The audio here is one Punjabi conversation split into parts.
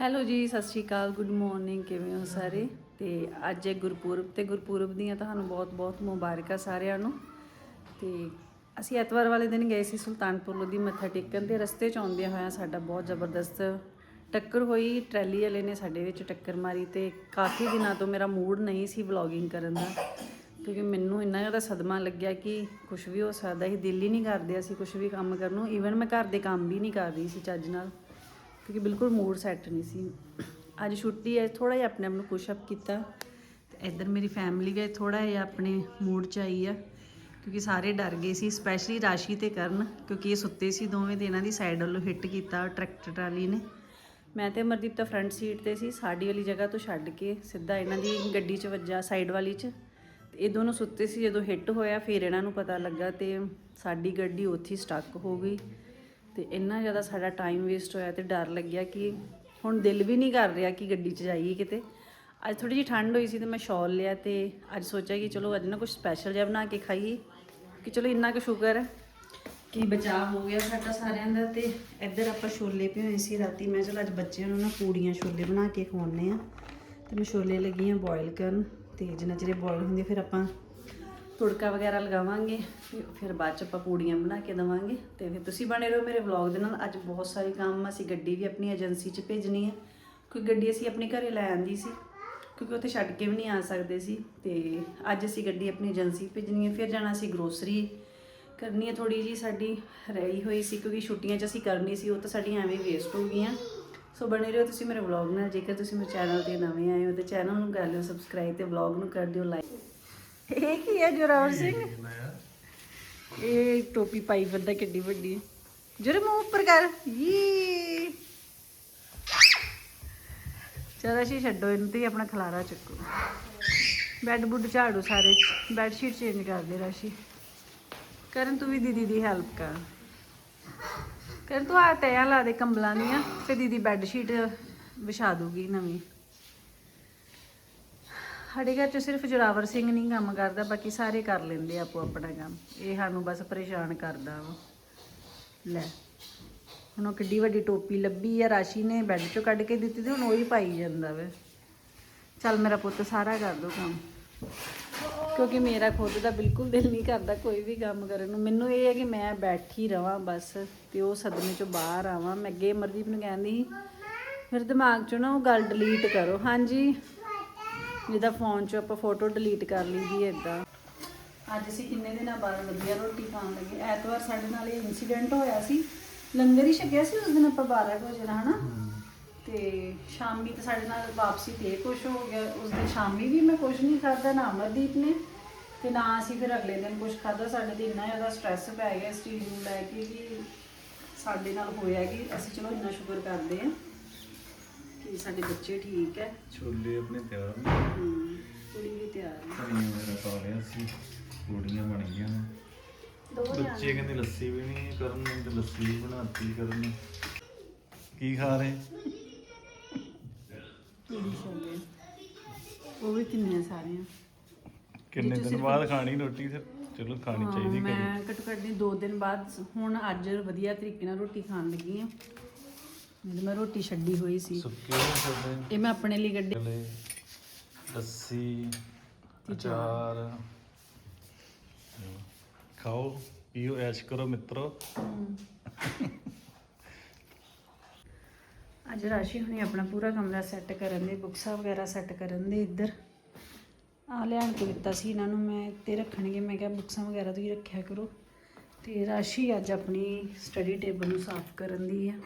ਹੈਲੋ ਜੀ, ਸਤਿ ਸ਼੍ਰੀ ਅਕਾਲ ਗੁੱਡ ਮਾਰਨਿੰਗ ਕਿਵੇਂ ਹੋ ਸਾਰੇ? ਤੇ ਅੱਜ ਹੈ ਗੁਰਪੁਰਬ ਤੇ ਗੁਰਪੁਰਬ ਦੀਆਂ ਤੁਹਾਨੂੰ ਬਹੁਤ-ਬਹੁਤ ਮੁਬਾਰਕਾਂ ਸਾਰਿਆਂ ਨੂੰ। ਤੇ ਅਸੀਂ ਐਤਵਾਰ ਵਾਲੇ ਦਿਨ ਗਏ ਸੀ ਸੁਲਤਾਨਪੁਰ ਲੋਧੀ, ਮੱਥਾ ਟੇਕਣ ਤੇ ਰਸਤੇ 'ਚ ਆਉਂਦਿਆਂ ਹੋਇਆਂ ਸਾਡਾ ਬਹੁਤ ਜ਼ਬਰਦਸਤ ਟੱਕਰ ਹੋਈ। ਟਰੈਲੀ ਵਾਲੇ ਨੇ ਸਾਡੇ ਵਿੱਚ ਟੱਕਰ ਮਾਰੀ ਤੇ ਕਾਫੀ ਦਿਨਾਂ ਤੋਂ ਮੇਰਾ ਮੂਡ ਨਹੀਂ ਸੀ ਵਲੌਗਿੰਗ ਕਰਨ ਦਾ। ਕਿਉਂਕਿ ਮੈਨੂੰ ਇੰਨਾ ਜ਼ਿਆਦਾ ਸਦਮਾ ਲੱਗਿਆ ਕਿ ਕੁਝ ਵੀ ਹੋ ਸਕਦਾ ਸੀ, ਦਿਲ ਹੀ ਨਹੀਂ ਕਰਦੇ ਅਸੀਂ ਕੁਝ ਵੀ ਕੰਮ ਕਰਨ ਨੂੰ। ਈਵਨ ਮੈਂ ਘਰ ਦੇ ਕੰਮ ਵੀ ਨਹੀਂ ਕਰ ਰਹੀ ਸੀ ਚੱਜ ਨਾਲ। ਕਿਉਂਕਿ ਬਿਲਕੁਲ ਮੂਡ ਸੈੱਟ ਨਹੀਂ ਸੀ। ਅੱਜ ਛੁੱਟੀ ਹੈ ਥੋੜਾ ਜਿਹਾ ਆਪਣੇ ਆਪ ਨੂੰ ਪੁਸ਼ ਅਪ ਕੀਤਾ। ਤੇ ਇੱਧਰ ਮੇਰੀ ਫੈਮਿਲੀ ਵੀ ਥੋੜਾ ਜਿਹਾ ਆਪਣੇ ਮੂਡ 'ਚ ਆਈ ਆ। ਕਿਉਂਕਿ ਸਾਰੇ ਡਰ ਗਏ ਸੀ ਸਪੈਸ਼ਲੀ ਰਾਸ਼ੀ ਤੇ ਕਰਨ, ਕਿਉਂਕਿ ਇਹ ਸੁੱਤੇ ਸੀ ਦੋਵੇਂ ਤੇ ਇਹਨਾਂ ਦੀ ਸਾਈਡ ਵੱਲੋਂ ਹਿੱਟ ਕੀਤਾ ਟਰੈਕਟਰ ਟਰਾਲੀ ਨੇ। ਮੈਂ ਤੇ ਅਮਰਦੀਪ ਤਾਂ ਫਰੰਟ ਸੀਟ ਤੇ ਸੀ, ਸਾਡੀ ਵਾਲੀ ਜਗ੍ਹਾ ਤੋਂ ਛੱਡ ਕੇ ਸਿੱਧਾ ਇਹਨਾਂ ਦੀ ਗੱਡੀ 'ਚ ਵੱਜਾ ਸਾਈਡ ਵਾਲੀ 'ਚ। ਤੇ ਇਹ ਦੋਨੋਂ ਸੁੱਤੇ ਸੀ, ਜਦੋਂ ਹਿੱਟ ਹੋਇਆ, ਫਿਰ ਇਹਨਾਂ ਨੂੰ ਪਤਾ ਲੱਗਾ ਤੇ ਸਾਡੀ ਗੱਡੀ ਉੱਥੇ ਹੀ ਸਟਕ ਹੋ ਗਈ। ਤੇ ਇੰਨਾ ਜ਼ਿਆਦਾ ਸਾਡਾ ਟਾਈਮ ਵੇਸਟ ਹੋਇਆ ਤੇ ਡਰ ਲੱਗਿਆ ਕਿ ਹੁਣ ਦਿਲ ਵੀ ਨਹੀਂ ਕਰ ਰਿਹਾ ਕਿ ਗੱਡੀ 'ਚ ਜਾਈਏ ਕਿਤੇ। ਅੱਜ ਥੋੜੀ ਜਿਹੀ ਠੰਡ ਹੋਈ ਸੀ ਤੇ ਮੈਂ ਸ਼ਾਲ ਲਿਆ ਤੇ ਅੱਜ ਸੋਚਿਆ ਕਿ ਚਲੋ ਅੱਜ ਨਾ ਕੁਝ ਸਪੈਸ਼ਲ ਜਿਹਾ ਬਣਾ ਕੇ ਖਾਈਏ ਕਿ ਚਲੋ ਇੰਨਾ ਕੁ ਸ਼ੁਕਰ ਹੈ ਕਿ ਬਚਾਅ ਹੋ ਗਿਆ ਸਾਡਾ ਸਾਰਿਆਂ ਦਾ ਤੇ ਇੱਧਰ ਆਪਾਂ ਛੋਲੇ ਭਿਓਏ ਸੀ ਰਾਤੀ। ਮੈਂ ਚਲ ਅੱਜ ਬੱਚਿਆਂ ਨੂੰ ਨਾ ਪੂੜੀਆਂ ਛੋਲੇ ਬਣਾ ਕੇ ਖਵਾਉਣੇ ਆ ਤੇ ਮੈਂ ਛੋਲੇ ਲੱਗੀ ਆ ਬੋਇਲ ਕਰਨ ਤੇ ਜਿੰਨਾ ਚਿਰ ਬੋਇਲ ਹੁੰਦੇ ਫਿਰ ਆਪਾਂ ਤੁੜਕਾ ਵਗੈਰਾ ਲਗਾਵਾਂਗੇ, ਫਿਰ- ਫਿਰ ਬਾਅਦ ਚ ਆਪਾਂ ਪੂੜੀਆਂ ਬਣਾ ਕੇ ਦਵਾਂਗੇ ਤੇ ਫਿਰ ਤੁਸੀਂ ਬਣੇ ਰਹੋ ਮੇਰੇ ਵਲੌਗ ਦੇ ਨਾਲ। ਅੱਜ ਬਹੁਤ ਸਾਰੇ ਕੰਮ ਅਸੀਂ ਗੱਡੀ ਵੀ ਆਪਣੀ ਏਜੰਸੀ 'ਚ ਭੇਜਣੀ ਹੈ ਕੋਈ ਗੱਡੀ ਅਸੀਂ ਆਪਣੇ ਘਰੇ ਲੈ ਆਂਦੀ ਸੀ, ਕਿਉਂਕਿ ਉੱਥੇ ਛੱਡ ਕੇ ਵੀ ਨਹੀਂ ਆ ਸਕਦੇ ਸੀ ਤੇ ਅੱਜ ਅਸੀਂ ਗੱਡੀ ਆਪਣੀ ਏਜੰਸੀ ਭੇਜਣੀ ਹੈ ਫਿਰ ਜਾਣਾ ਸੀ ਗਰੋਸਰੀ ਕਰਨੀ ਹੈ ਥੋੜੀ ਜੀ ਸਾਡੀ ਰਹੀ ਹੋਈ ਸੀ ਕਿਉਂਕਿ ਛੁੱਟੀਆਂ 'ਚ ਅਸੀਂ ਕਰਨੀ ਸੀ, ਉਹ ਤਾਂ ਸਾਡੀਆਂ ਐਵੇਂ ਵੇਸਟ ਹੋ ਗਈਆਂ। ਸੋ ਬਣੇ ਰਹੋ ਤੁਸੀਂ ਮੇਰੇ ਵਲੌਗ ਨਾਲ, ਜੇਕਰ ਤੁਸੀਂ ਮੇਰੇ ਚੈਨਲ ਤੇ ਨਵੇਂ ਆਏ ਹੋ ਤਾਂ ਚੈਨਲ ਨੂੰ ਕਰ ਲਿਓ ਸਬਸਕ੍ਰਾਈਬ ਤੇ ਵਲੌਗ ਨੂੰ ਕਰ ਦਿਓ ਲਾਈਕ ਇਹ ਕੀ ਹੈ ਜੋਰਾਵਰ ਸਿੰਘ? ਇਹ ਟੋਪੀ ਪਾਈ ਫਿਰਦਾ ਕਿੱਡੀ ਵੱਡੀ। ਜਰੇ ਮੂੰਹ ਉੱਪਰ ਕਰ। ਯੀ ਚਲ ਅਸੀਂ ਛੱਡੋ ਇਹਨੂੰ ਤੇ ਆਪਣਾ ਖਲਾਰਾ ਚੱਕੋ। ਬੈੱਡ ਬੁੱਡ ਝਾੜੋ ਸਾਰੇ। ਬੈੱਡ ਸ਼ੀਟ ਚੇਂਜ ਕਰ ਦੇ ਰਾਸ਼ੀ। ਕਰਨ ਤੂੰ ਵੀ ਦੀਦੀ ਦੀ ਹੈਲਪ ਕਰ। ਕਰਨ ਤੂੰ ਆ ਤੈਆਂ ਲਾ ਦੇ ਕੰਬਲਾਂ ਦੀਆਂ ਤੇ ਦੀਦੀ ਬੈੱਡ ਸ਼ੀਟ ਵਿਛਾ ਦੂਗੀ ਨਵੀਂ। ਸਾਡੇ ਘਰ ਚ ਸਿਰਫ ਜੋਰਾਵਰ ਸਿੰਘ ਨਹੀਂ ਕੰਮ ਕਰਦਾ ਬਾਕੀ ਸਾਰੇ ਕਰ ਲੈਂਦੇ ਆਪੋ ਆਪਣਾ ਕੰਮ। ਇਹ ਸਾਨੂੰ ਬਸ ਪਰੇਸ਼ਾਨ ਕਰਦਾ ਵਾ। ਲੈ ਹੁਣ ਉਹ ਕਿੱਡੀ ਵੱਡੀ ਟੋਪੀ ਲੱਭੀ ਆ ਰਾਸ਼ੀ ਨੇ ਬੈੱਡ ਚੋਂ ਕੱਢ ਕੇ ਦਿੱਤੀ ਤੇ ਹੁਣ ਉਹ ਹੀ ਪਾਈ ਜਾਂਦਾ ਵੇ। ਚੱਲ ਮੇਰਾ ਪੁੱਤ ਸਾਰਾ ਕਰ ਦੋ ਕੰਮ। ਕਿਉਂਕਿ ਮੇਰਾ ਖੁਦ ਦਾ ਬਿਲਕੁਲ ਦਿਲ ਨਹੀਂ ਕਰਦਾ ਕੋਈ ਵੀ ਕੰਮ ਕਰਨ ਨੂੰ। ਮੈਨੂੰ ਇਹ ਹੈ ਕਿ ਮੈਂ ਬੈਠੀ ਰਵਾਂ ਬਸ ਤੇ ਉਹ ਸਦਮੇ ਚੋਂ ਬਾਹਰ ਆਵਾਂ। ਮੈਂ ਅੱਗੇ ਅਮਰਦੀਪ ਨੂੰ ਕਹਿੰਦੀ ਸੀ, ਮੇਰੇ ਦਿਮਾਗ ਚੋਂ ਨਾ ਉਹ ਗੱਲ ਡਿਲੀਟ ਕਰੋ। ਹਾਂਜੀ? ਜਿਹਦਾ ਫੋਨ 'ਚੋਂ ਆਪਾਂ ਫੋਟੋ ਡਿਲੀਟ ਕਰ ਲਈਦੀ ਹੈ ਇਦਾਂ ਅੱਜ ਅਸੀਂ ਕਿੰਨੇ ਦਿਨਾਂ ਬਾਅਦ ਵਧੀਆ ਰੋਟੀ ਖਾਣ ਲੱਗੇ। ਐਤਵਾਰ ਸਾਡੇ ਨਾਲ ਇਹ ਇਨਸੀਡੈਂਟ ਹੋਇਆ ਸੀ। ਲੰਗਰ ਹੀ ਛਕਿਆ ਸੀ ਉਸ ਦਿਨ ਆਪਾਂ 12 ਕੁ ਵਜੇ ਨਾ ਹਨਾ? ਤੇ ਸ਼ਾਮੀ ਤੇ ਸਾਡੇ ਨਾਲ ਵਾਪਸੀ ਤੇ ਕੁਝ ਹੋ ਗਿਆ। ਉਸ ਦਿਨ ਸ਼ਾਮੀ ਵੀ ਮੈਂ ਕੁਝ ਨਹੀਂ ਖਾਦਾ ਨਾ ਅਮਰਦੀਪ ਨੇ ਤੇ ਨਾ ਅਸੀਂ ਫਿਰ ਅਗਲੇ ਦਿਨ ਕੁਝ ਖਾਦਾ ਸਾਡੇ ਤੇ ਇੰਨਾ ਜ਼ਿਆਦਾ ਸਟ੍ਰੈਸ ਪੈ ਗਿਆ ਇਸ ਚੀਜ਼ ਨੂੰ ਲੈ ਕੇ ਕਿ ਸਾਡੇ ਨਾਲ ਹੋਇਆ ਕਿ ਅਸੀਂ ਚਲੋ ਇੰਨਾ ਸ਼ੁਕਰ ਕਰਦੇ ਹਾਂ। ਕਿ ਸਾਡੇ ਬੱਚੇ ਠੀਕ ਹੈ। ਛੋਲੇ ਆਪਣੇ ਤਿਆਰ ਨੇ। ਹਮ, ਕੁੜੀ ਵੀ ਤਿਆਰ ਹੈ। ਧਨੀਆ ਵਗੈਰਾ ਪਾ ਲਿਆ ਸੀ ਪੂੜੀਆਂ ਬਣ ਗਈਆਂ ਨੇ। ਦੋ ਬੱਚੇ ਕਹਿੰਦੇ ਲੱਸੀ ਵੀ ਨਹੀਂ ਕਰਨ ਨੇ ਤੇ ਲੱਸੀ ਵੀ ਬਣਾਤੀ ਕਰਨ। ਨੇ ਕੀ ਖਾ ਰਹੇ? ਕੁੜੀ ਛੋਲੇ ਉਹ ਵੀ ਕਿੰਨੇ ਸਾਰੀਆਂ। ਕਿੰਨੇ ਦਿਨ ਬਾਅਦ ਖਾਣੀ ਰੋਟੀ ਫਿਰ? ਚਲੋ ਖਾਣੀ ਹਾਂ, ਚਾਹੀਦੀ ਕਦੇ। ਮੈਂ ਘੱਟੋ ਘੱਟ ਦੀ 2 ਦਿਨ ਬਾਅਦ ਹੁਣ ਅੱਜ ਵਧੀਆ ਤਰੀਕੇ ਨਾਲ ਰੋਟੀ ਖਾਣ ਲੱਗੀ ਆ ਜਦੋਂ ਮੈਂ ਰੋਟੀ ਛੱਡੀ ਹੋਈ ਸੀ। ਸੁੱਕੇ ਹੋਏ ਛੋਲੇ ਇਹ ਮੈਂ ਆਪਣੇ ਲਈ ਚਲੇ ਲੱਸੀ ਅਚਾਰ। ਖਾਓ ਪੀਓ ਐਸ਼ ਕਰੋ ਮਿੱਤਰੋ। ਅੱਜ ਰਾਸ਼ੀ ਹੁਣੇ ਆਪਣਾ ਪੂਰਾ ਕਮਰਾ ਸੈੱਟ ਕਰਨ ਦੇ ਬੁੱਕਸਾਂ ਵਗੈਰਾ ਸੈੱਟ ਕਰਨ ਦੇ ਇੱਧਰ। ਆ ਲਿਆਣ ਕੇ ਦਿੱਤਾ ਸੀ ਇਹਨਾਂ ਨੂੰ ਮੈਂ ਤੇ ਰੱਖਣਗੇ। ਮੈਂ ਕਿਹਾ ਬੁੱਕਸਾਂ ਵਗੈਰਾ ਤੁਸੀਂ ਰੱਖਿਆ ਕਰੋ। ਤੇ ਰਾਸ਼ੀ ਅੱਜ ਆਪਣੀ ਸਟੱਡੀ ਟੇਬਲ ਨੂੰ ਸਾਫ਼ ਕਰਨ ਦੀ ਹੈ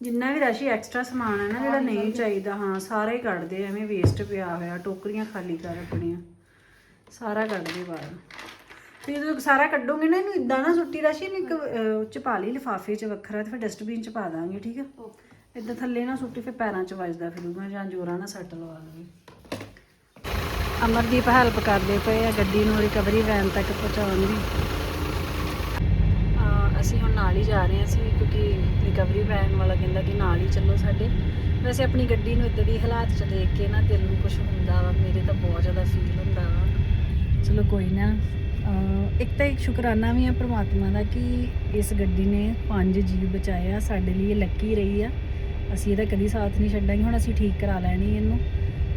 ਜਿੰਨਾ ਵੀ ਰਾਸ਼ੀ ਐਕਸਟਰਾ ਸਮਾਨ ਹੈ ਨਾ ਜਿਹੜਾ ਨਹੀਂ ਚਾਹੀਦਾ ਹਾਂ ਸਾਰਾ ਹੀ ਕੱਢ ਦੇ ਐਵੇਂ ਵੇਸਟ ਪਿਆ ਹੋਇਆ ਟੋਕਰੀਆਂ ਖਾਲੀ ਕਰ ਆਪਣੀਆਂ ਸਾਰਾ ਕੱਢ ਦੇ ਬਾਹਰ। ਤੇ ਜਦੋਂ ਸਾਰਾ ਕੱਢੋਗੇ ਨਾ ਇਹਨੂੰ ਇਦਾਂ ਨਾ ਸੁੱਟੀ ਰਾਸ਼ੀ ਇਹਨੂੰ ਇੱਕ ਅਹ, ਉਹ ਚ ਪਾ ਲਈ ਲਿਫਾਫੇ ਚ ਵੱਖਰਾ ਤੇ ਫਿਰ ਡਸਟਬਿਨ ਚ ਪਾ ਦਾਂਗੇ ਠੀਕ ਆ? ਇਦਾਂ ਥੱਲੇ ਨਾ ਸੁੱਟੀ ਫਿਰ ਪੈਰਾਂ ਚ ਵੱਜਦਾ ਫਿਰੂਗਾ ਜਾਂ ਜੋਰਾਂ ਨਾਲ ਸੱਟ ਲਵਾ ਲਵੇ। ਅਮਰਦੀਪ ਹੈਲਪ ਕਰਦੇ ਪਏ ਆ ਗੱਡੀ ਨੂੰ ਰਿਕਵਰੀ ਵੈਨ ਤੱਕ ਪਹੁੰਚਾਉਣ ਦੀ। ਅਸੀਂ ਹੁਣ ਨਾਲ ਹੀ ਜਾ ਰਹੇ ਹਾਂ, ਅਸੀਂ ਕਿਉਂਕਿ ਰਿਕਵਰੀ ਵੈਨ ਵਾਲਾ ਕਹਿੰਦਾ ਕਿ ਨਾਲ ਹੀ ਚੱਲੋ ਸਾਡੇ। ਵੈਸੇ ਆਪਣੀ ਗੱਡੀ ਨੂੰ ਇਦਾਂ ਦੀ ਹਾਲਾਤ 'ਚ ਦੇਖ ਕੇ ਨਾ ਦਿਲ ਨੂੰ ਕੁਝ ਹੁੰਦਾ ਵਾ, ਮੇਰੇ ਤਾਂ ਬਹੁਤ ਜ਼ਿਆਦਾ ਫੀਲ ਹੁੰਦਾ ਵਾ। ਚਲੋ ਕੋਈ ਨਾ ਇੱਕ ਤਾਂ ਇੱਕ ਸ਼ੁਕਰਾਨਾ ਵੀ ਆ ਪ੍ਰਮਾਤਮਾ ਦਾ ਕਿ ਇਸ ਗੱਡੀ ਨੇ ਪੰਜ ਜੀਵ ਬਚਾਇਆ ਸਾਡੇ ਲਈ ਇਹ ਲੱਕੀ ਰਹੀ ਆ। ਅਸੀਂ ਇਹਦਾ ਕਦੀ ਸਾਥ ਨਹੀਂ ਛੱਡਾਂਗੇ, ਹੁਣ ਅਸੀਂ ਠੀਕ ਕਰਾ ਲੈਣੀ ਇਹਨੂੰ।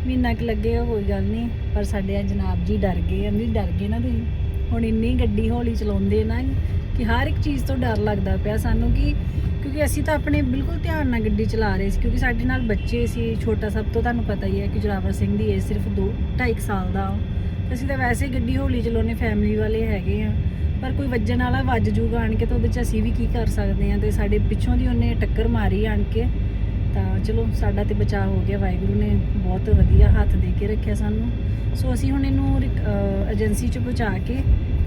ਮਹੀਨਾ ਕੁ ਲੱਗੇਗਾ ਕੋਈ ਗੱਲ ਨਹੀਂ, ਪਰ ਸਾਡੇ ਆ ਜਨਾਬ ਜੀ ਡਰ ਗਏ ਕਹਿੰਦੇ ਡਰ ਗਏ ਨਾ ਤੁਸੀਂ? ਹੁਣ ਇੰਨੀ ਗੱਡੀ ਹੌਲੀ ਚਲਾਉਂਦੇ ਨਾ ਕਿ ਹਰ ਇੱਕ ਚੀਜ਼ ਤੋਂ ਡਰ ਲੱਗਦਾ ਪਿਆ ਸਾਨੂੰ ਕਿ ਕਿਉਂਕਿ ਅਸੀਂ ਤਾਂ ਆਪਣੇ ਬਿਲਕੁਲ ਧਿਆਨ ਨਾਲ ਗੱਡੀ ਚਲਾ ਰਹੇ ਸੀ, ਕਿਉਂਕਿ ਸਾਡੇ ਨਾਲ ਬੱਚੇ ਸੀ, ਛੋਟਾ ਸਭ ਤੋਂ ਤੁਹਾਨੂੰ ਪਤਾ ਹੀ ਹੈ ਕਿ ਜੋਰਾਵਰ ਸਿੰਘ ਦੀ ਏਜ ਸਿਰਫ 2 2.5 ਸਾਲ ਦਾ। ਅਸੀਂ ਤਾਂ ਵੈਸੇ ਗੱਡੀ ਹੌਲੀ ਚਲਾਉਣੇ ਫੈਮਿਲੀ ਵਾਲੇ ਹੈਗੇ ਆ, ਪਰ ਕੋਈ ਵੱਜਣ ਵਾਲਾ ਵੱਜ ਜੂਗਾ ਆਣ ਕੇ ਤਾਂ ਉਹਦੇ 'ਚ ਅਸੀਂ ਵੀ ਕੀ ਕਰ ਸਕਦੇ ਆ ਤੇ ਸਾਡੇ ਪਿੱਛੋਂ ਦੀ ਉਹਨੇ ਟੱਕਰ ਮਾਰੀ ਆਣ ਕੇ। ਤਾਂ ਚਲੋ ਸਾਡਾ ਤੇ ਬਚਾਅ ਹੋ ਗਿਆ, ਵਾਹਿਗੁਰੂ ਨੇ ਬਹੁਤ ਵਧੀਆ ਹੱਥ ਦੇ ਕੇ ਰੱਖਿਆ ਸਾਨੂੰ। ਸੋ ਅਸੀਂ ਹੁਣ ਇਹਨੂੰ ਏਜੰਸੀ 'ਚ ਪਹੁੰਚਾ ਕੇ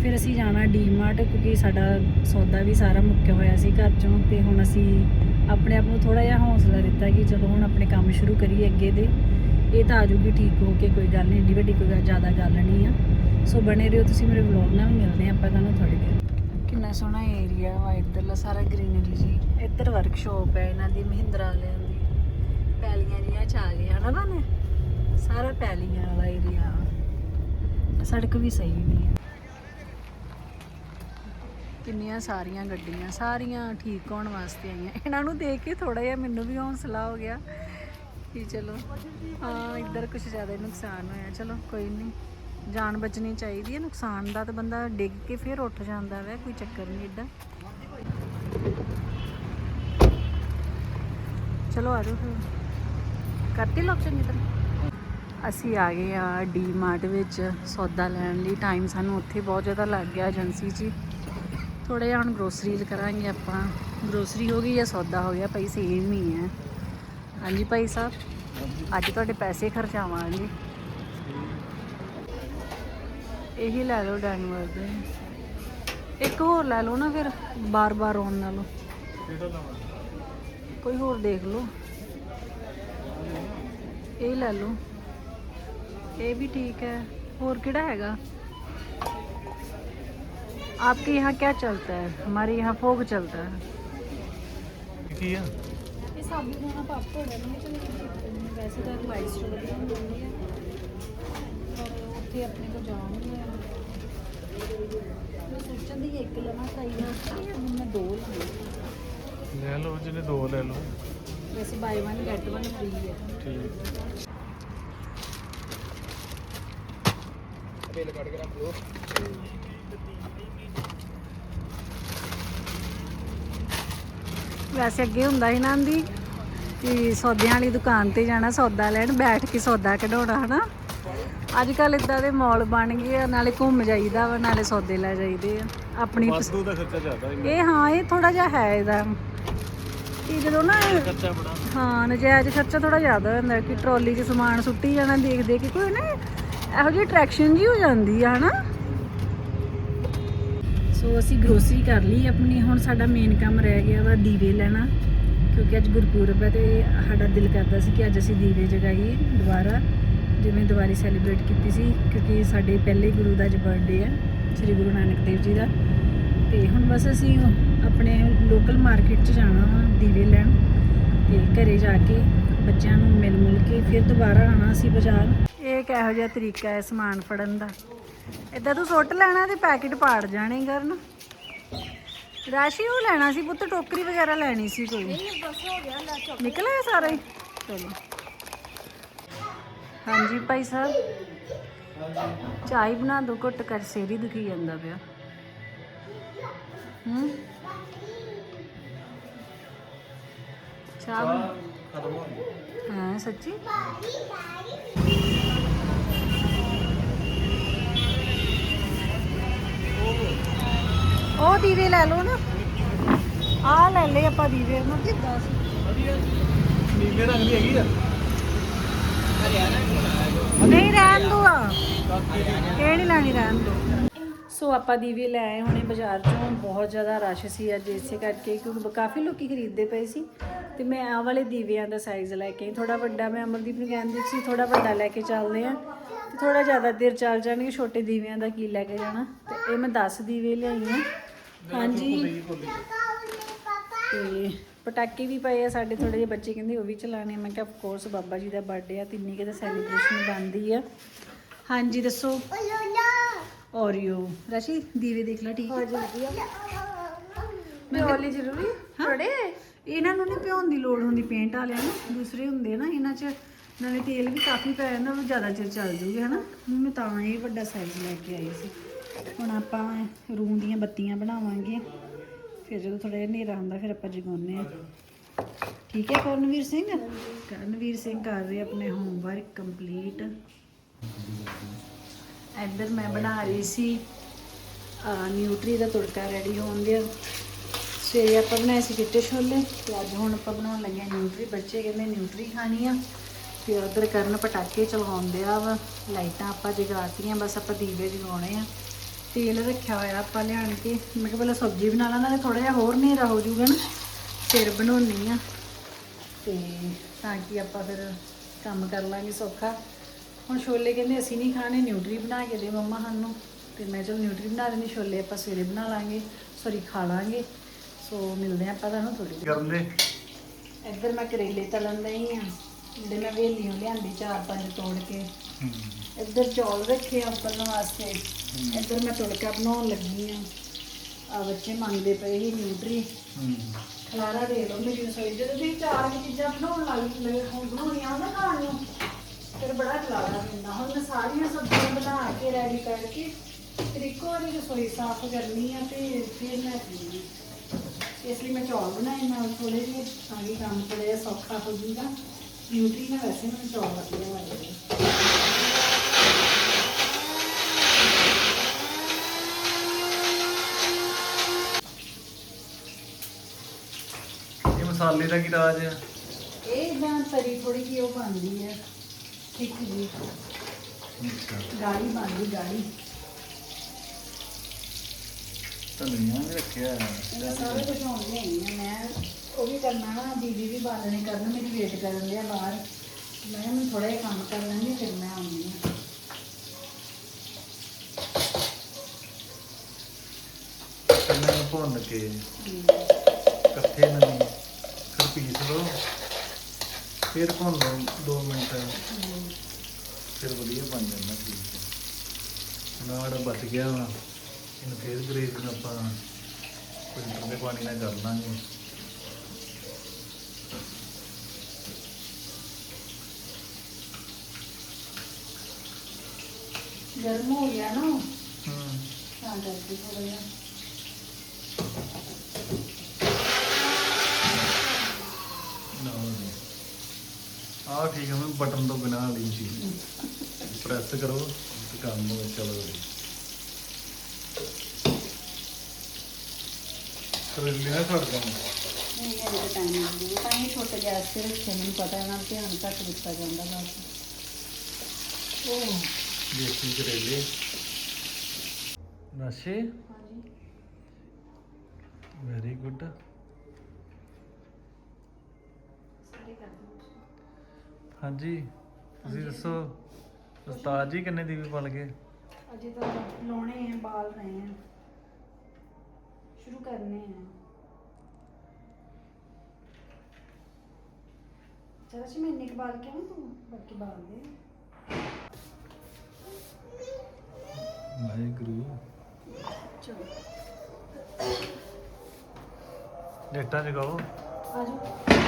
ਫਿਰ ਅਸੀਂ ਜਾਣਾ ਡੀਮਾਰਟ ਕਿਉਂਕਿ ਸਾਡਾ ਸੌਦਾ ਵੀ ਸਾਰਾ ਮੁੱਕਿਆ ਹੋਇਆ ਸੀ ਘਰ 'ਚੋਂ, ਤੇ ਹੁਣ ਅਸੀਂ ਆਪਣੇ ਆਪ ਨੂੰ ਥੋੜਾ ਜਿਹਾ ਹੌਸਲਾ ਦਿੱਤਾ ਕਿ ਚਲੋ ਹੁਣ ਆਪਣੇ ਕੰਮ ਸ਼ੁਰੂ ਕਰੀਏ ਅੱਗੇ ਦੇ। ਇਹ ਤਾਂ ਆ ਜੂਗੀ ਠੀਕ ਹੋ ਕੇ, ਕੋਈ ਗੱਲ ਨਹੀਂ, ਏਡੀ ਵੱਡੀ ਕੋਈ ਗੱਲ- ਜ਼ਿਆਦਾ ਗੱਲ ਨਹੀਂ ਆ। ਸੋ ਬਣੇ ਰਹੋ ਤੁਸੀਂ ਮੇਰੇ ਵਲੌਗ ਨਾਲ, ਮਿਲਦੇ ਹਾਂ ਆਪਾਂ ਤੁਹਾਨੂੰ ਥੋੜੀ ਦੇਰ। ਕਿੰਨਾ ਸੋਹਣਾ ਏਰੀਆ ਵਾ ਇੱਧਰਲਾ ਸਾਰਾ ਗ੍ਰੀਨਰੀ ਜੀ। ਇੱਧਰ ਵਰਕਸ਼ਾਪ ਹੈ ਇਹਨਾਂ ਦੀ ਮਹਿੰਦਰਾ ਵਾਲਿਆਂ ਦੀ। ਪੈਲੀਆਂ ਜੀਆਂ ਚ ਆ ਗਏ, ਹਨਾ ਨਾ ਸਾਰਾ ਪੈਲੀਆਂ ਵਾਲਾ ਏਰੀਆ ਸੜਕ ਵੀ ਸਹੀ ਨਹੀਂ ਹੈ। ਕਿੰਨੀਆਂ ਸਾਰੀਆਂ ਗੱਡੀਆਂ, ਸਾਰੀਆਂ ਠੀਕ ਹੋਣ ਵਾਸਤੇ ਆਈਆਂ। ਇਹਨਾਂ ਨੂੰ ਦੇਖ ਕੇ ਥੋੜਾ ਜਿਹਾ ਮੈਨੂੰ ਵੀ ਹੌਸਲਾ ਹੋ ਗਿਆ ਕਿ ਚਲੋ, ਹਾਂ, ਇੱਧਰ ਕੁਝ ਜ਼ਿਆਦਾ ਨੁਕਸਾਨ ਹੋਇਆ। ਚਲੋ, ਕੋਈ ਨਹੀਂ ਜਾਨ ਬਚਣੀ ਚਾਹੀਦੀ ਹੈ। ਨੁਕਸਾਨ ਦਾ ਤਾਂ ਬੰਦਾ ਡਿੱਗ ਕੇ ਫਿਰ ਉੱਠ ਜਾਂਦਾ ਵੈ, ਕੋਈ ਚੱਕਰ ਨਹੀਂ ਏਦਾਂ ਚਲੋ, ਆ ਜਾਓ ਫਿਰ। ਕਰਤੀ ਲੋਕ ਚੰਗੀ ਤਰ੍ਹਾਂ? ਅਸੀਂ ਆ ਗਏ ਆ ਡੀ ਮਾਰਟ ਵਿੱਚ ਸੌਦਾ ਲੈਣ ਲਈ। ਟਾਈਮ ਸਾਨੂੰ ਉੱਥੇ ਬਹੁਤ ਜ਼ਿਆਦਾ ਲੱਗ ਗਿਆ ਏਜੰਸੀ 'ਚ ਥੋੜਾ ਜਿਹਾ ਹੁਣ ਗਰੋਸਰੀਜ਼ ਕਰਾਂਗੇ ਆਪਾਂ। ਗਰੋਸਰੀ ਹੋ ਗਈ ਜਾਂ ਸੌਦਾ ਹੋ ਗਿਆ? ਭਾਈ ਸੇਮ ਹੀ ਹੈ। ਹਾਂਜੀ ਭਾਈ ਸਾਹਿਬ, ਅੱਜ ਤੁਹਾਡੇ ਪੈਸੇ ਖਰਚਾਵਾਂਗੇ ਇਹੀ ਲੈ ਲਓ ਡੈਨਵਰ ਦੇ ਇੱਕ ਹੋਰ ਲੈ ਲਓ ਨਾ ਫਿਰ, ਬਾਰ-ਬਾਰ ਆਉਣ ਨਾਲੋਂ। ਕੋਈ ਹੋਰ ਦੇਖ ਲਓ। ਇਹ ਲੈ ਲਓ। ਇਹ ਵੀ ਠੀਕ ਹੈ। ਹੋਰ ਕਿਹੜਾ ਹੈਗਾ? आपके यहाँ क्या चलता है हमारे यहाँ फोग चलता है ਕੀ ਆ ਇਹ ਸਾਬੂ ਦਾਣਾ ਪਾਪੜ ਹੈ ਮੈਂ ਚਲੋ ਵੈਸੇ ਤਾਂ ਵਾਈਟ ਸਟੋਰ ਦੀ ਹੁੰਦੀ ਹੈ ਪਰ ਉੱਥੇ ਆਪਣੇ ਕੋਲ ਜਾਣਗੇ ਮੈਂ ਸੋਚਣ ਦੀ ਇੱਕ ਲਵਾਂ ਚਾਹੀਦਾ ਸੀ ਮੈਂ ਦੋ ਲਵਾਂ ਲੈ ਲਓ ਜਿਹਨੇ ਦੋ ਲੈ ਲਓ ਵੈਸੇ buy one get one free ਹੈ ਠੀਕ ਵੈਸੇ ਅੱਗੇ ਹੁੰਦਾ ਸੀ ਨਾ ਦੀ ਕਿ ਸੌਦਿਆਂ ਵਾਲੀ ਦੁਕਾਨ ਤੇ ਜਾਣਾ ਸੌਦਾ ਲੈਣ ਬੈਠ ਕੇ ਸੌਦਾ ਕਢਾਉਣਾ ਹਨਾ? ਅੱਜ ਕੱਲ ਇਦਾਂ ਦੇ ਮਾਲ ਬਣ ਗਏ ਆ ਨਾਲੇ ਘੁੰਮ ਜਾਈਦਾ ਵਾ ਨਾਲੇ ਸੌਦੇ ਲੈ ਜਾਈਦੇ ਆ। ਆਪਣੀ ਪਸ- ਵਾਧੂ ਦਾ ਖਰਚਾ ਜ਼ਿਆਦਾ ਹੈ ਇਹ ਹਾਂ ਇਹ ਥੋੜਾ ਜਿਹਾ ਹੈ ਇਹਦਾ। ਕਿ ਜਦੋਂ ਨਾ ਖਰਚਾ ਬੜਾ। ਹਾਂ ਨਜਾਇਜ਼ ਖਰਚਾ ਥੋੜਾ ਜ਼ਿਆਦਾ ਹੋ ਜਾਂਦਾ ਕਿ ਟਰਾਲੀ 'ਚ ਸਮਾਨ ਸੁੱਟੀ ਜਾਣਾ ਦੇਖ ਦੇਖ ਕੇ ਕੋਈ ਨਾ ਇਹੋ ਜਿਹੀ ਅਟਰੈਕਸ਼ਨ ਜੀ ਹੋ ਜਾਂਦੀ ਆ ਹਨਾ? ਸੋ ਅਸੀਂ ਗਰੋਸਰੀ ਕਰ ਲਈ ਆਪਣੀ। ਹੁਣ ਸਾਡਾ ਮੇਨ ਕੰਮ ਰਹਿ ਗਿਆ ਵਾ ਦੀਵੇ ਲੈਣਾ, ਕਿਉਂਕਿ ਅੱਜ ਗੁਰਪੁਰਬ ਹੈ ਤੇ ਸਾਡਾ ਦਿਲ ਕਰਦਾ ਸੀ ਕਿ ਅੱਜ ਅਸੀਂ ਦੀਵੇ ਜਗਾਈਏ ਦੁਬਾਰਾ, ਜਿਵੇਂ ਦੀਵਾਲੀ ਸੈਲੀਬ੍ਰੇਟ ਕੀਤੀ ਸੀ, ਕਿਉਂਕਿ ਸਾਡੇ ਪਹਿਲੇ ਗੁਰੂ ਦਾ ਅੱਜ ਬਰਥਡੇ ਹੈ, ਸ੍ਰੀ ਗੁਰੂ ਨਾਨਕ ਦੇਵ ਜੀ ਦਾ। ਤੇ ਹੁਣ ਬਸ ਅਸੀਂ ਆਪਣੇ ਲੋਕਲ ਮਾਰਕੀਟ 'ਚ ਜਾਣਾ ਵਾ ਦੀਵੇ ਲੈਣ ਤੇ ਘਰੇ ਜਾ ਕੇ ਬੱਚਿਆਂ ਨੂੰ ਮਿਲ ਮਿਲ ਕੇ ਫਿਰ ਦੁਬਾਰਾ ਆਣਾ ਅਸੀਂ ਬਾਜ਼ਾਰ। ਇਹ ਕਿਹੋ ਜਿਹਾ ਤਰੀਕਾ ਹੈ ਸਮਾਨ ਫੜਨ ਦਾ? ਇਦਾਂ ਤੂੰ ਸੁੱਟ ਲੈਣਾ ਤੇ ਪੈਕੇਟ ਪਾੜ ਜਾਣੇ ਕਰਨ। ਰਾਸ਼ੀ ਉਹ ਲੈਣਾ ਸੀ ਪੁੱਤ ਟੋਕਰੀ ਵਗੈਰਾ ਲੈਣੀ ਸੀ ਕੋਈ। ਨਹੀਂ ਬਸ ਹੋ ਗਿਆ ਨਿਕਲ ਆਇਆ ਸਾਰਾ? ਹੀ ਚਲੋ। ਹਾਂਜੀ ਭਾਈ ਸਾਹਿਬ। ਚਾਹ ਬਣਾ ਦੋ ਘੁੱਟ ਕਰ ਸਿਰ ਹੀ ਦੁਖੀ ਜਾਂਦਾ ਪਿਆ। ਹੂੰ? ਚਾਹ ਖਤਮ ਹੋ ਗਿਆ ਹਾਂ ਸੱਚੀ? ਉਹ ਦੀਵੇ ਲੈ ਲਓ ਨਾ। ਆ ਲੈ ਲੈ ਆਪਾਂ ਦੀਵੇ ਉਹਨਾਂ ਦੀ 10 ਨੀਲੇ ਰੰਗ ਦੀ ਹੈਗੀ ਆ। ਨਹੀਂ ਰਹਿਣ ਦੋ ਇਹ ਨਹੀਂ ਲੈਣੀ ਰਹਿਣ ਦੋ। ਸੋ ਆਪਾਂ ਦੀਵੇ ਲੈ ਆਏ ਹੁਣੇ ਬਾਜ਼ਾਰ ਚੋਂ। ਬਹੁਤ ਜ਼ਿਆਦਾ ਰਸ਼ ਸੀ ਅੱਜ ਇਸੇ ਕਰਕੇ ਕਿਉਂਕਿ ਕਾਫੀ ਲੋਕੀ ਖਰੀਦਦੇ ਪਏ ਸੀ। ਤੇ ਮੈਂ ਆਹ ਵਾਲੇ ਦੀਵਿਆਂ ਦਾ ਸਾਈਜ਼ ਲੈ ਕੇ ਥੋੜਾ ਵੱਡਾ ਮੈਂ ਅਮਰਦੀਪ ਨੂੰ ਕਹਿੰਦੀ ਸੀ ਥੋੜਾ ਵੱਡਾ ਲੈ ਕੇ ਚੱਲਦੇ ਆ ਤੇ ਥੋੜਾ ਜ਼ਿਆਦਾ ਦੇਰ ਚੱਲ ਜਾਣਗੇ ਛੋਟੇ ਦੀਵਿਆਂ ਦਾ ਕੀ ਲੈ ਕੇ ਜਾਣਾ। ਤੇ ਇਹ ਮੈਂ 10 ਦੀਵੇ ਲਿਆਈ ਆ। ਹਾਂਜੀ। ਤੇ ਪਟਾਕੇ ਵੀ ਪਏ ਆ ਸਾਡੇ ਥੋੜੇ ਜਿਹੇ ਬੱਚੇ ਕਹਿੰਦੇ ਉਹ ਵੀ ਚਲਾਣੇ। ਮੈਂ ਕਿਹਾ of course Baba ji the birthday ਆ ਤਿੰਨੀ ਕਿਤੇ ਸੈਲੀਬ੍ਰੇਸ਼ਨ ਬਣਦੀ ਆ। ਹਾਂਜੀ ਦੱਸੋ। ਔਰੀਓ ਰਾਸ਼ੀ ਦੀਵੇ ਦੇਖ ਲੈ ਠੀਕ ਹੈ ਮੈਂ ਵਾਲੀ ਜ਼ਰੂਰੀ? ਥੋੜੇ ਇਹਨਾਂ ਨੂੰ ਨਹੀਂ ਭਿਉਣ ਦੀ ਲੋੜ ਹੁੰਦੀ ਪੇਂਟ ਵਾਲਿਆਂ ਨੂੰ। ਦੂਸਰੇ ਹੁੰਦੇ ਨਾ ਇਹਨਾਂ 'ਚ ਨਾਲੇ ਤੇਲ ਵੀ ਕਾਫੀ ਪੈ ਜਾਂਦਾ, ਉਹ ਜ਼ਿਆਦਾ ਚਿਰ ਚੱਲ ਜੂਗੇ, ਹਨਾ? ਮੈਂ ਤਾਂ ਇਹ ਵੱਡਾ ਸਾਈਜ਼ ਲੈ ਕੇ ਆਈ ਸੀ। ਹੁਣ ਆਪਾਂ ਰੂਮ ਦੀਆਂ ਬੱਤੀਆਂ ਬਣਾਵਾਂਗੇ। ਫਿਰ ਜਦੋਂ ਥੋੜਾ ਜਿਹਾ ਹਨੇਰਾ ਹੁੰਦਾ, ਫਿਰ ਆਪਾਂ ਜਗਾਉਂਦੇ ਆ ਠੀਕ ਹੈ ਕਰਨਵੀਰ ਸਿੰਘ? ਕਰਨਵੀਰ ਸਿੰਘ ਕਰ ਰਹੇ ਆਪਣੇ ਹੋਮਵਰਕ ਕੰਪਲੀਟ ਇੱਧਰ ਮੈਂ ਬਣਾ ਰਹੀ ਸੀ ਨਿਊਟਰੀ ਦਾ ਤੜਕਾ ਰੈਡੀ ਹੋਣ ਗਿਆ ਸਵੇਰੇ ਆਪਾਂ ਬਣਾਏ ਸੀ ਚਿੱਟੇ ਛੋਲੇ, ਤੇ ਅੱਜ ਹੁਣ ਆਪਾਂ ਬਣਾਉਣ ਲੱਗੇ ਹਾਂ ਨਿਊਟਰੀ ਬੱਚੇ ਕਹਿੰਦੇ ਨਿਊਟਰੀ ਖਾਣੀ ਆ। ਤੇ ਉਧਰ ਕਰਨ ਪਟਾਕੇ ਚਲਵਾਉਂਦੇ ਆ ਵਾ ਲਾਈਟਾਂ ਆਪਾਂ ਜਗਾਤੀਆਂ ਬਸ ਆਪਾਂ ਦੀਵੇ ਜਗਾਉਣੇ ਆ। ਤੇਲ ਰੱਖਿਆ ਹੋਇਆ ਆਪਾਂ ਲਿਆਣ ਕੇ ਮੈਂ ਕਿਹਾ ਪਹਿਲਾਂ ਸਬਜ਼ੀ ਬਣਾ ਲਾਂ ਨਾਲੇ ਥੋੜਾ ਜਿਹਾ ਹੋਰ ਹਨੇਰਾ ਹੋ ਜਾਊਗਾ ਨਾ ਫਿਰ ਬਣਾਉਣੀ ਆ। ਤੇ ਤਾਂ ਕਿ ਆਪਾਂ ਫਿਰ ਕੰਮ ਕਰ ਲਾਂਗੇ ਸੌਖਾ। ਹੁਣ ਛੋਲੇ ਕਹਿੰਦੇ ਅਸੀਂ ਨਹੀਂ ਖਾਣੇ ਨਿਊਟਰੀ ਬਣਾ ਕੇ ਦੇ ਮੰਮਾ ਸਾਨੂੰ। ਤੇ ਮੈਂ ਚਲ ਨਿਊਟਰੀ ਬਣਾ ਦੇਣੀ ਛੋਲੇ ਆਪਾਂ ਸਵੇਰੇ ਬਣਾ ਲਾਂਗੇ ਸੌਰੀ ਖਾ ਲਾਂਗੇ। ਸੋ ਮਿਲਦੇ ਆਪਾਂ ਤੁਹਾਨੂੰ ਥੋੜੀ ਲੈ ਇੱਧਰ ਮੈਂ ਕਰੇਲੇ ਤਲਣ ਲਈ ਆ। ਜਿਹੜੇ ਮੈਂ ਵੇਲੀਆਂ ਲਿਆਂਦੀ ਚਾਰ ਪੰਜ ਤੋੜ ਕੇ। ਇੱਧਰ ਚੌਲ ਰੱਖੇ ਆ ਉਬਲਣ ਵਾਸਤੇ। ਇੱਧਰ ਮੈਂ ਤੜਕਾ ਬਣਾਉਣ ਲੱਗੀ ਆ। ਆ ਬੱਚੇ ਮੰਗਦੇ ਪਏ ਸੀ ਨਿਊਟਰੀ। ਖਲਾਰਾ ਦੇ ਲਓ ਮੇਰੀ ਰਸੋਈ ਜਦੋਂ ਤੁਸੀਂ ਚਾਰ ਕੁ ਚੀਜ਼ਾਂ ਬਣਾਉਣ ਲੱਗ ਲਗੇ ਹੁਣ ਬਣਾਉਣੀਆਂ ਨਾ ਖਾਣ ਨੂੰ ਫਿਰ ਬੜਾ ਖਲਾਰਾ ਪੈਂਦਾ। ਹੁਣ ਮੈਂ ਸਾਰੀਆਂ ਸਬਜ਼ੀਆਂ ਬਣਾ ਕੇ ਰੈਡੀ ਕਰਕੇ ਫਿਰ ਇੱਕੋ ਵਾਰੀ ਰਸੋਈ ਸਾਫ਼ ਕਰਨੀ ਆ ਤੇ ਫਿਰ ਮੈਂ ਪੀਣੀ ਇਸ ਲਈ ਮੈਂ ਚੌਲ ਬਣਾਏ ਨਾਲ ਥੋੜੇ ਜਿਹੇ ਤਾਂ ਕਿ ਕੰਮ ਥੋੜ੍ਹਾ ਜਿਹਾ ਸੌਖਾ ਹੋ ਜੂਗਾ ਨਿਊਟਰੀ ਨਾਲ ਵੈਸੇ ਮੈਨੂੰ ਚੌਲ ਵਧੀਆ ਲੱਗਦੇ ਆ। ਇਹ ਮਸਾਲੇ ਦਾ ਕੀ ਰਾਜ ਆ? ਇਹ ਇਦਾਂ ਤਰੀ ਥੋੜੀ ਜਿਹੀ ਉਹ ਬਣਦੀ ਹੈ ਠੀਕ ਜੀ। ਗਾੜੀ ਬਣਦੀ ਗਾੜੀ। ਧਨੀਆ ਵੀ ਰੱਖਿਆ ਮੈਂ ਸਾਰੇ ਕੁਝ ਆਉਂਦੇ ਹੀ ਮੈਂ ਉਹ ਵੀ ਕਰਨਾ ਦੀਦੀ ਵੀ ਬਾਲਣੇ ਕਰਨ ਮੇਰੀ ਵੇਟ ਕਰਨ ਦੇ ਆ ਬਾਹਰ। ਮੈਂ ਹੁਣ ਥੋੜਾ ਜਿਹਾ ਕੰਮ ਕਰ ਲੈਂਦੀ ਫਿਰ ਮੈਂ ਆਉਂਦੀ ਹਾਂ। ਇਹਨਾਂ ਨੂੰ ਭੁੰਨ ਕੇ? ਇਕੱਠੇ ਨਾਲ ਫਿਰ ਪੀਸ ਲਓ। ਫਿਰ ਭੁੰਨ ਲਓ 2 ਮਿੰਟ। ਫਿਰ ਵਧੀਆ ਬਣ ਜਾਂਦਾ ਠੀਕ ਨਾੜ ਬਚ ਗਿਆ ਵਾ ਇਹਨੂੰ ਫੇਰ ਗਰੇਵੀ ਨੂੰ ਆਪਾਂ ਫਿਲਟਰ ਦੇ ਪਾਣੀ ਨਾਲ ਕਰ ਲਾਂਗੇ। ਗਰਮ ਹੋ ਗਿਆ ਨਾ। ਉਹ, ਹੂੰ। ਤਾਂ ਕਰਕੇ ਥੋੜਾ ਜਿਹਾ। ਆ ਠੀਕ ਹੈ ਮੈਂ ਬਟਨ ਤੋਂ ਬਿਨਾਂ ਵਾਲੀ ਚੀਜ਼। ਪ੍ਰੈਸ ਕਰੋ ਤੇ ਕੰਮ ਹੋ ਚਲੋ ਜੀ। ਕਰੇਲੇ ਨਾ ਛੱਡ ਦਾਂ ਨਹੀਂ ਇਹਦੇ ਤੇ ਲੱਗੂਗਾ ਤਾਂ ਹੀ ਛੋਟੇ ਗੈਸ ਤੇ ਰੱਖਿਆ ਮੈਨੂੰ ਪਤਾ ਨੂੰ ਧਿਆਨ ਘੱਟ ਦਿੱਤਾ ਜਾਂਦਾ ਬਸ। ਉਹ ਦੇਸੀ ਕਰੇਲੇ। ਨਸ਼ੇ? ਹਾਂਜੀ। ਵੈਰੀ ਗੁੱਡ ਸਾਰੇ ਕਰ ਦਿਓ। ਹਾਂਜੀ ਤੁਸੀਂ ਦੱਸੋ ਉਸਤਾਦ ਜੀ ਕਿੰਨੇ ਦੀਵੇ ਬਣ ਗਏ? ਅਜੇ ਤਾਂ ਲਾਉਣੇ ਆ ਬਾਲ ਰਹੇ ਆ। ਸ਼ੁਰੂ ਕਰਨੇ ਆ। ਚਲ ਜੀ ਮੈਂ ਇੰਨੇ ਕੁ ਬਾਲ ਕੇ ਆਵਾਂ ਤੂੰ ਬਾਕੀ ਬਾਲ ਦੇ ਵਾਹਿਗੁਰੂ। ਚਲੋ। ਡੇਟਾ ਜਗਾਓ। ਆ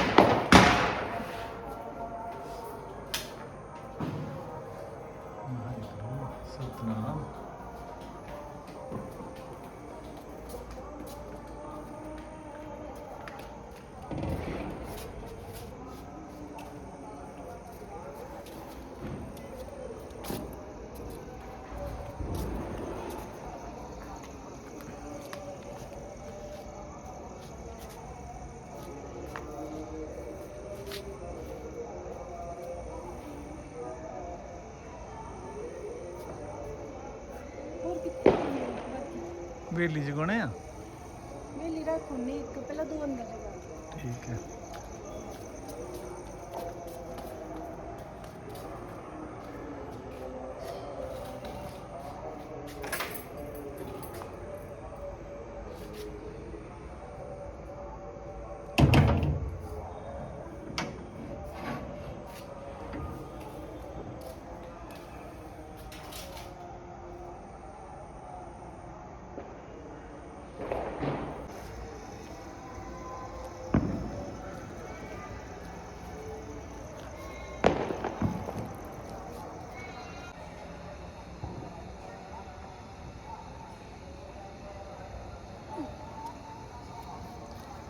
ਬਾਕੀ ਵੇਲੀ ਜਗਾਉਣੇ ਆ? ਵੇਲੀ ਰੱਖੋ ਨਹੀਂ ਇੱਕ ਪਹਿਲਾਂ ਦੋ ਅੰਦਰ ਜਗਾ ਠੀਕ ਹੈ।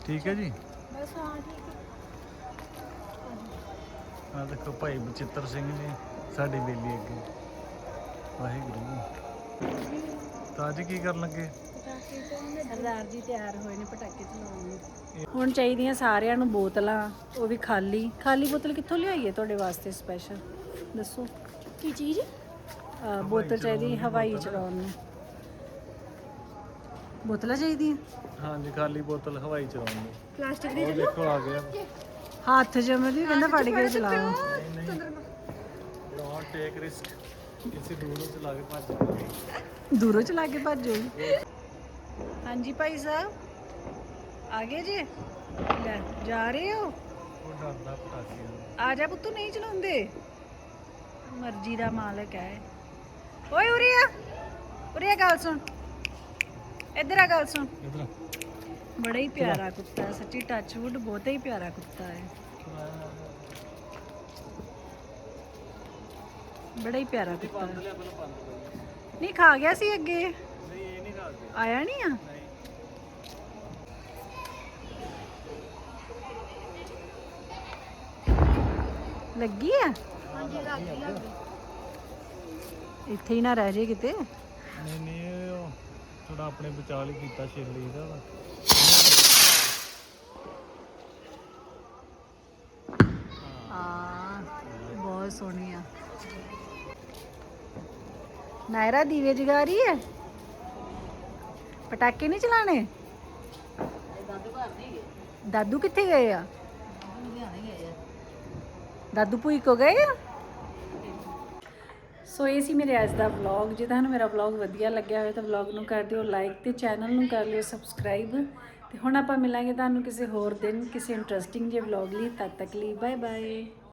ਠੀਕ ਹੈ ਜੀ? ਬਸ ਹਾਂ ਠੀਕ ਆ ਦੇਖੋ ਭਾਈ ਬਚਿੱਤਰ ਸਿੰਘ ਜੀ ਸਾਡੀ ਬੇਲੀ ਅੱਗੇ। ਵਾਹਿਗੁਰੂ ਤਾਂ ਅੱਜ ਕੀ ਕਰਨ ਲੱਗੇ? ਪਟਾਕੇ ਚਾਹੁੰਦੇ ਸਰਦਾਰ ਜੀ ਤਿਆਰ ਹੋਏ ਨੇ ਪਟਾਕੇ ਚਲਾਉਣ ਨੂੰ। ਹੁਣ ਚਾਹੀਦੀਆਂ ਸਾਰਿਆਂ ਨੂੰ ਬੋਤਲਾਂ ਉਹ ਵੀ ਖਾਲੀ। ਖਾਲੀ ਬੋਤਲ ਕਿੱਥੋਂ ਲਿਆਈਏ ਤੁਹਾਡੇ ਵਾਸਤੇ ਸਪੈਸ਼ਲ ਦੱਸੋ। ਕੀ ਚੀਜ਼? ਬੋਤਲ ਚਾਹੀਦੀ ਹਵਾਈ ਚਲਾਉਣ ਨੂੰ। ਬੋਤਲਾਂ ਚਾਹੀਦੀਆਂ? ਹਾਂਜੀ ਖਾਲੀ ਬੋਤਲ ਹਵਾਈ ਚਲਾਉਣ ਨੂੰ ਪਲਾਸਟਿਕ ਦੀ ਉਹ ਦੇਖੋ ਆ ਗਿਆ ਹੱਥ ਜਮਦੀ ਕਹਿੰਦਾ ਫੜ ਕੇ ਚਲਾਓ ਨਹੀਂ ਨਹੀਂ। ਡੋਂਟ ਟੇਕ ਰਿਸਕ ਕਿਸੇ ਦੂਰੋਂ ਚਲਾ ਕੇ ਭੱਜ ਜਾਣਾ। ਦੂਰੋਂ ਚਲਾ ਕੇ ਭੱਜੋ ਹਾਂਜੀ ਭਾਈ ਸਾਹਿਬ ਆ ਗਏ ਜੀ? ਲੈ ਜਾ ਰਹੇ ਹੋ? ਉਹ ਡਰਦਾ ਪਟਾਕਿਆਂ ਨੂੰ। ਆ। ਜਾ ਪੁੱਤੂ ਨਹੀਂ ਚਲਾਉਂਦੇ। ਮਰਜ਼ੀ ਦਾ ਮਾਲਕ ਹੈ। ਓਏ ਉਰੇ ਆ ਉਰੇ ਆ ਗੱਲ ਸੁਣ। ਇੱਧਰ ਆ ਗੱਲ ਸੁਣ ਇੱਧਰ ਆ। ਬੜਾ ਹੀ ਪਿਆਰਾ ਕੁੱਤਾ ਹੈ ਸੱਚੀ ਟੱਚਵੁੱਡ ਬਹੁਤ ਹੀ ਪਿਆਰਾ ਕੁੱਤਾ ਹੈ ਬੜਾ ਹੀ ਪਿਆਰਾ ਕੁੱਤਾ ਹੈ ਲੈ ਪਹਿਲਾਂ ਬੰਦ ਕਰ ਨਹੀਂ ਖਾ ਗਿਆ ਸੀ ਅੱਗੇ ਨਹੀਂ ਇਹ ਨਹੀਂ ਕਰਦੇ ਆਇਆ ਥੋੜਾ ਆਪਣੇ ਬਚਾਅ ਲਈ ਕੀਤਾ ਛੇਲੀ ਦਾ ਵਾ। ਆ ਬਹੁਤ ਸੋਹਣੀ ਆ। ਨਾਇਰਾ, ਦੀਵੇ ਜਗਾ ਰਹੀ ਹੈ? ਪਟਾਕੇ ਨਹੀਂ ਚਲਾਣੇ ਦਾਦੂ ਕਿੱਥੇ ਗਏ ਆ? ਦਾਦੂ ਭੂਈ ਕੋ ਗਏ ਆ? ਸੋ ਇਹ ਸੀ ਮੇਰੇ ਅੱਜ ਦਾ ਵਲੌਗ ਜੇ ਤੁਹਾਨੂੰ ਮੇਰਾ ਵਲੌਗ ਵਧੀਆ ਲੱਗਿਆ ਹੋਵੇ ਤਾਂ ਵਲੌਗ ਨੂੰ ਕਰ ਦਿਓ ਲਾਈਕ ਤੇ ਚੈਨਲ ਨੂੰ ਕਰ ਲਿਓ ਸਬਸਕ੍ਰਾਈਬ ਤੇ ਹੁਣ ਆਪਾਂ ਮਿਲਾਂਗੇ ਤੁਹਾਨੂੰ ਕਿਸੇ ਹੋਰ ਦਿਨ ਕਿਸੇ ਇੰਟਰਸਟਿੰਗ ਜੇ ਵਲੌਗ ਲਈ। ਤਦ ਤੱਕ ਲਈ ਬਾਏ ਬਾਏ